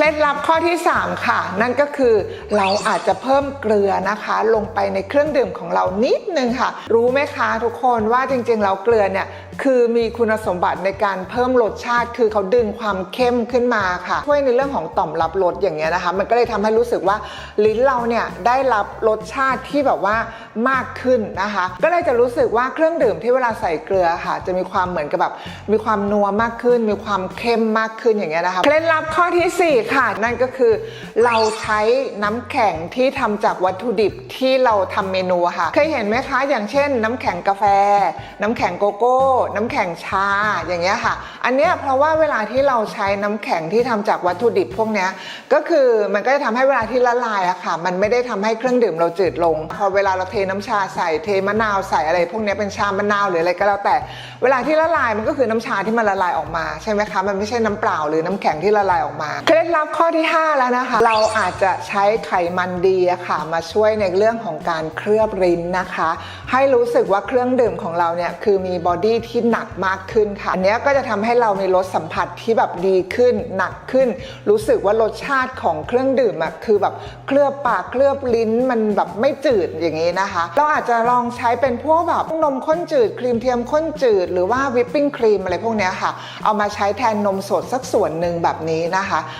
เคล็ดลับข้อที่ 3 ค่ะ นั่นก็คือเราอาจจะเพิ่มเกลือนะคะ ลงไปในเครื่องดื่มของเรานิดนึงค่ะ รู้ไหมคะทุกคนว่าจริงๆเราเกลือเนี่ย คือมีคุณสมบัติในการเพิ่มรสชาติ คือเขาดึงความเข้มขึ้นมาค่ะช่วยในเรื่องของต่อมรับรสอย่างเงี้ยนะคะ มันก็เลยทำให้รู้สึกว่าลิ้นเราเนี่ยได้รับรสชาติที่แบบว่ามากขึ้นนะคะ ก็เลยจะรู้สึกว่าเครื่องดื่มที่เวลาใส่เกลือค่ะ จะมีความเหมือนกับแบบมีความนัวมากขึ้น มีความเข้มมากขึ้นอย่างเงี้ยนะคะเคล็ดลับข้อทีสี่4 ค่ะ นั่นก็คือเราใช้น้ำแข็งที่ทำจากวัตถุดิบที่เราทำเมนูค่ะ เคยเห็นไหมคะ อย่างเช่น น้ำแข็งกาแฟ น้ำแข็งโกโก้น้ำแข็งชาอย่างเงี้ยค่ะ อันเนี้ยเพราะว่าเวลาที่เราใช้น้ำแข็งที่ทำจากวัตถุดิบพวกเนี้ยก็คือมันก็จะทำให้เวลาที่ละลายอะค่ะ มันไม่ได้ทำให้เครื่องดื่มเราจืดลง พอเวลาเราเทน้ำชาใส่เทมะนาวใส่อะไร พวกเนี้ยเป็นชามะนาวหรืออะไรก็แล้วแต่ เวลาที่ละลายมันก็คือน้ำชาที่มันละลายออกมาใช่ไหมคะมันไม่ใช่น้ำเปล่าหรือน้ำแข็งที่ละลายออกมาเคล็ดลับข้อที่ 5 แล้วนะคะ เราอาจจะใช้ไขมันดีอะค่ะ มาช่วยในเรื่องของการเคลือบลิ้นนะคะ ให้รู้สึกว่าเครื่องดื่มของเราเนี่ยคือมีบอดี้ที่หนักมากขึ้นค่ะ อันนี้ก็จะทำให้เรามีรสสัมผัสที่แบบดีขึ้น หนักขึ้น รู้สึกว่ารสชาติของเครื่องดื่มอะคือแบบเคลือบปากเคลือบลิ้นมันแบบไม่จืดอย่างนี้นะคะ เราอาจจะลองใช้เป็นพวกแบบนมข้นจืด ครีมเทียมข้นจืด หรือว่าวิปปิ้งครีมอะไรพวกนี้ค่ะ เอามาใช้แทนนมสดสักส่วนหนึ่งแบบนี้นะคะ